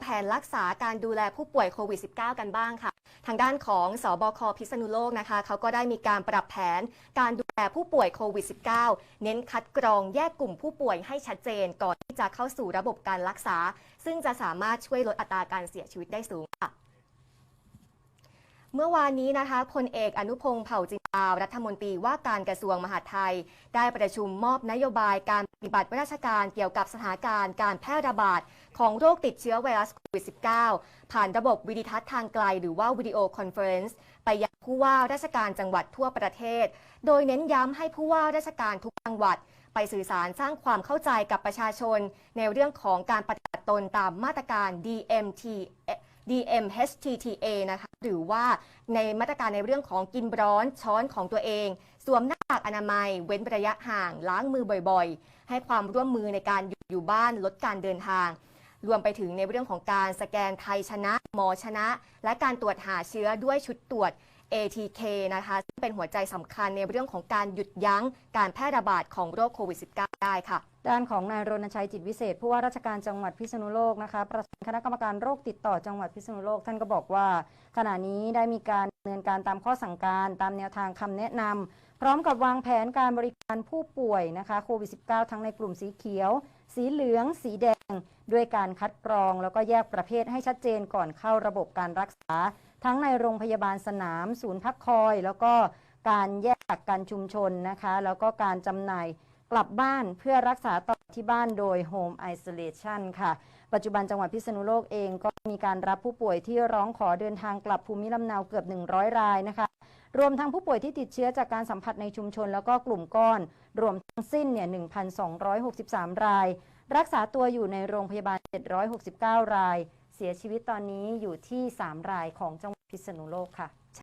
แผนรักษาการดูแลผู้ป่วยโควิด -19 กันบ้างค่ะ ทางด้านของสบคพิษณุโลกนะคะเขาก็ได้มีการปรับแผนการดูแลผู้ป่วยโควิด -19 เน้นคัดกรองแยกกลุ่มผู้ป่วยให้ชัดเจนก่อนที่จะเข้าสู่ระบบการรักษา ซึ่งจะสามารถช่วยลดอัตราการเสียชีวิตได้สูงค่ะ เมื่อวานนี้นะคะพลเอกอนุพงศ์เผ่าจินารัฐมนตรีว่าการกระทรวงมหาดไทย ได้ประชุมมอบนโยบายการปฏิบัติราชการเกี่ยวกับสถานการณ์การแพร่ระบาด ของโรคติดเชื้อไวรัสโควิด -19 ผ่านระบบวิดิทัศน์ทางไกลหรือว่าวิดีโอคอนเฟอเรนซ์ไปยังผู้ว่าราชการจังหวัดทั่วประเทศ โดยเน้นย้ำให้ผู้ว่าราชการทุกจังหวัด ไปสื่อสารสร้างความเข้าใจกับประชาชน ในเรื่องของการปฏิบัติตนตามมาตรการ DMT DMHTTA นะคะ หรือว่าในมาตรการในเรื่องของกินร้อนช้อนของตัวเอง สวมหน้ากากอนามัย เว้นระยะห่าง ล้างมือบ่อยๆ ให้ความร่วมมือในการอยู่บ้านลดการเดินทาง รวมไปถึงในเรื่องของการสแกนไทยชนะ หมอชนะ และการตรวจหาเชื้อด้วยชุดตรวจ ATK นะคะซึ่งเป็นหัวใจสำคัญในเรื่องของการหยุดยั้งการแพร่ระบาดของโรคโควิด -19 ได้ค่ะ ด้านของนายรณชัยจิตวิเศษ ผู้ว่าราชการจังหวัดพิษณุโลกนะคะประธานคณะกรรมการโรคติดต่อจังหวัดพิษณุโลกท่านก็บอกว่า ขณะนี้ได้มีการำเนินการตามข้อสั่งการ ตามแนวทางคำแนะนำพร้อมกับวางแผนการบริการผู้ป่วยนะคะโควิด -19 ทั้งในกลุ่มสีเขียว สีเหลือง สีแดง ด้วยการคัดกรอง แล้วก็แยกประเภทให้ชัดเจนก่อนเข้าระบบการรักษา ทั้งในโรงพยาบาลสนาม ศูนย์พักคอย แล้วก็การแยกกักกันชุมชนนะคะ แล้วก็การจำหน่าย กลับบ้านเพื่อรักษาต่อที่บ้านโดย Home Isolation ค่ะ ปัจจุบันจังหวัดพิษณุโลกเองก็มีการรับผู้ป่วยที่ร้องขอเดินทางกลับภูมิลำเนาเกือบ 100 รายนะคะ รวมทั้งผู้ป่วยที่ติดเชื้อจากการสัมผัสในชุมชน แล้วก็กลุ่มก้อน รวมทั้งสิ้นเนี่ย 1,263 ราย รักษาตัวอยู่ในโรงพยาบาล 769 ราย เสียชีวิตตอนนี้อยู่ที่ 3 รายของจังหวัดพิษณุโลกค่ะ